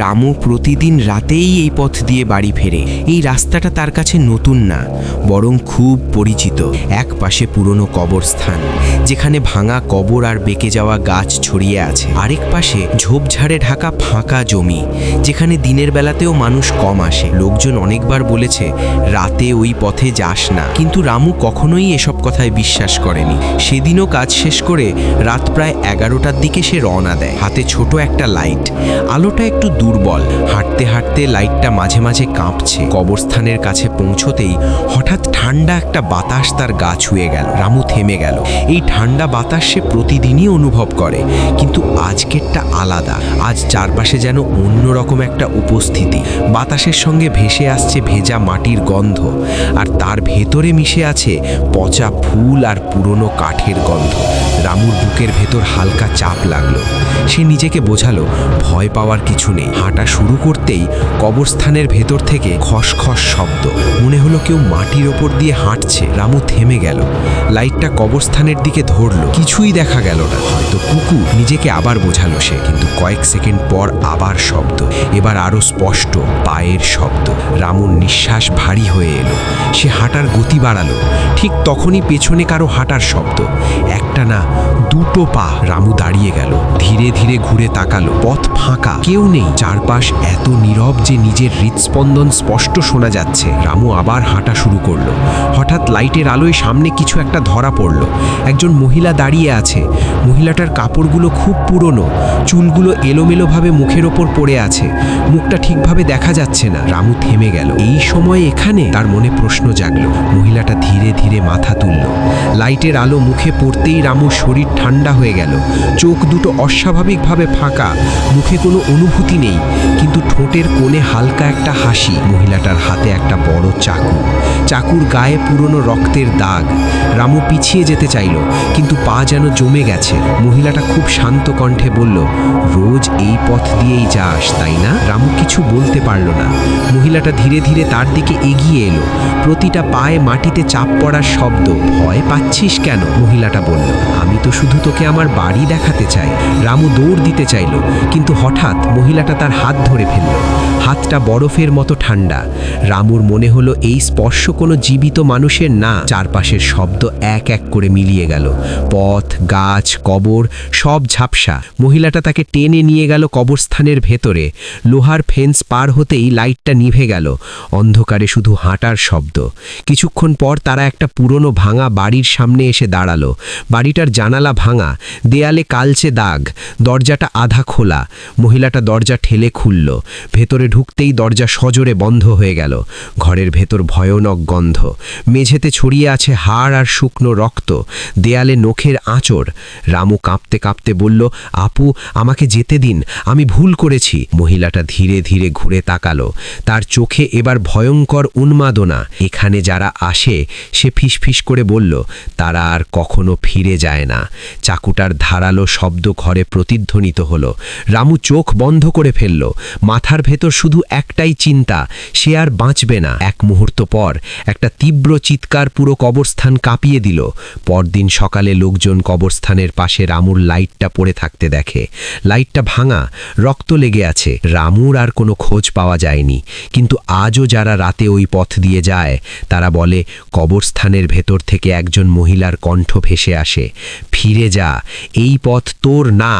রামু প্রতিদিন রাতেই এই পথ দিয়ে বাড়ি ফেরে। এই রাস্তাটা তার কাছে নতুন না, বরং খুব পরিচিত, এক পাশে পুরনো কবরস্থান, যেখানে ভাঙা কবর আর বেঁকে যাওয়া গাছ ছড়িয়ে আছে। আরেক পাশে ঝোপঝাড়ে ঢাকা ফাঁকা জমি, যেখানে দিনের বেলাতেও মানুষ কম আসে। লোকজন অনেকবার বলেছে, রাতে ওই পথে যাস না। কিন্তু রামু কখনোই এসব কথায় বিশ্বাস করেনি। সেদিনও কাজ শেষ করে রাত প্রায় এগারোটার দিকে সে রওনা দেয়। হাতে ছোট একটা লাইট, আলোটা একটু দুর্বল। হাঁটতে হাঁটতে লাইটটা মাঝে মাঝে কাঁপছে। কবরস্থানের কাছে পৌঁছতেই হঠাৎ ঠান্ডা একটা বাতাস তার গা ছুঁয়ে গেল। রামু থেমে গেল। এই ঠান্ডা বাতাস সে প্রতিদিনই অনুভব করে। কিন্তু আজকেরটা আলাদা। আজ চারপাশে যেন অন্যরকম একটা উপস্থিতি। বাতাসের সঙ্গে ভেসে আসছে ভেজা মাটির গন্ধ। আর তার ভেতরে মিশে আছে পচা ফুল আর পুরনো কাঠের গন্ধ। রামুর বুকের ভেতর হালকা চাপ লাগল। সে নিজেকে বোঝালো, ভয় পাওয়ার কিছু নেই। হাঁটা শুরু করতেই কবরস্থানের ভেতর থেকে খসখস শব্দ। মনে হলো কেউ মাটির ওপর দিয়ে হাঁটছে। রামু থেমে গেল। লাইটটা কবরস্থানের দিকে ধরলো। কিছুই দেখা গেল না। হয়তো কুকুর নিজেকে আবার বোঝালো সে। কিন্তু কয়েক সেকেন্ড পর আবার শব্দ। এবার আরও স্পষ্ট পায়ের শব্দ। রামুর নিঃশ্বাস ভারী হয়ে এলো। সে হাঁটার গতি বাড়ালো। ঠিক তখনই পেছনে কারও হাঁটার শব্দ। একটা না, দুটো পা রামু দাঁড়িয়ে গেল। ধীরে ধীরে ঘুরে তাকালো। পথ ফাঁকা। কেউ নেই। চারপাশ এত নীরব যে নিজের হৃদস্পন্দন স্পষ্ট শোনা যাচ্ছে। রামু আবার হাঁটা শুরু করল। হঠাৎ লাইটের আলোয় সামনে কিছু একটা ধরা পড়ল। একজন মহিলা দাঁড়িয়ে আছে। মহিলাটার কাপড়গুলো খুব পুরনো। চুলগুলো এলোমেলোভাবে মুখের ওপর পড়ে আছে। মুখটা ঠিকভাবে দেখা যাচ্ছে না। রামু থেমে গেল। এই সময় এখানে? তার মনে প্রশ্ন জাগলো। মহিলাটা ধীরে ধীরে মাথা তুলল। লাইটের আলো মুখে পড়তেই রামুর শরীর ঠান্ডা হয়ে গেল। চোখ দুটো অস্বাভাবিকভাবে ফাঁকা। মুখে কোনো অনুভূতি নেই, কিন্তু ঠোঁটের কোণে হালকা একটা হাসি। মহিলাটার হাতে একটা বড় চাকু। চাকুর গায়ে পুরনো রক্তের দাগ। রামু পিছিয়ে যেতে চাইল, কিন্তু পা যেন জমে গেছে। মহিলাটা খুব শান্ত কণ্ঠে বলল, রোজ এই পথ দিয়েই যাস, তাই না? রামু কিছু বলতে পারল না। মহিলাটা ধীরে ধীরে তার দিকে এগিয়ে এলো। প্রতিটা পায়ে মাটিতে চাপ পড়ার শব্দ, ভয় পাচ্ছিস কেন? মহিলাটা বলল, আমি তো শুধু তোকে আমার বাড়ি দেখাতে চাই। রামু দৌড় দিতে চাইল, কিন্তু হঠাৎ মহিলাটা তার হাত ধরে ফেলল। হাতটা বরফের মতো ঠান্ডা। রামুর মনে হলো এই স্পর্শ কোনো জীবিত মানুষের না। চারপাশের শব্দ এক এক করে মিলিয়ে গেল। পথ, গাছ, কবর, সব ঝাপসা। মহিলাটা তাকে টেনে নিয়ে গেল কবরস্থানের ভেতরে। লোহার ফেন্স পার হতেই লাইটটা নিভে গেল। অন্ধকারে শুধু হাঁটার শব্দ। কিছুক্ষণ পর তারা একটা পুরনো ভাঙা বাড়ির সামনে এসে দাঁড়াল। বাড়িটার জানালা ভাঙা, দেয়ালে কালচে দাগ, দরজাটা আধা খোলা। মহিলাটা দরজা ঠেলে খুলল। ভেতরে ঢুকতেই দরজা সজোরে বন্ধ হয়ে গেল। ঘরের ভেতর ভয়ানক গন্ধ। মেঝেতে ছড়িয়ে আছে হাড় আর শুকনো রক্ত। দেয়ালে নখের আঁচড়। রামু কাঁপতে কাঁপতে বলল, আপু, আমাকে যেতে দিন, আমি ভুল করেছি। মহিলাটা ধীরে ধীরে ঘুরে তাকালো। তার চোখে এবার ভয়ঙ্কর উন্মাদনা। এখানে যারা আসে, সে ফিসফিস করে বলল তারা আর কখনো ফিরে যায় না। চাকুটার ধারালো শব্দ ঘরে প্রতিধ্বনিত হলো। রামু চোখ বন্ধ করে ফেলল। মাথার ভেতর শুধু একটাই চিন্তা, সে আর বাঁচবে না। এক মুহূর্ত পর একটা তীব্র চিৎকার পুরো কবরস্থান কাঁপিয়ে দিল। পরদিন সকালে লোকজন কবরস্থানের পাশে রামুর লাইটটা পড়ে থাকতে দেখে। লাইটটা ভাঙা, রক্ত লেগে আছে। রামুর আর কোনো খোঁজ পাওয়া যায়নি। কিন্তু আজও যারা রাতে ওই পথ দিয়ে যায়, তারা বলে, কবরস্থানের ভেতর থেকে একজন মহিলার কণ্ঠ ভেসে আসে ফিরে যা এই পথ তোর না।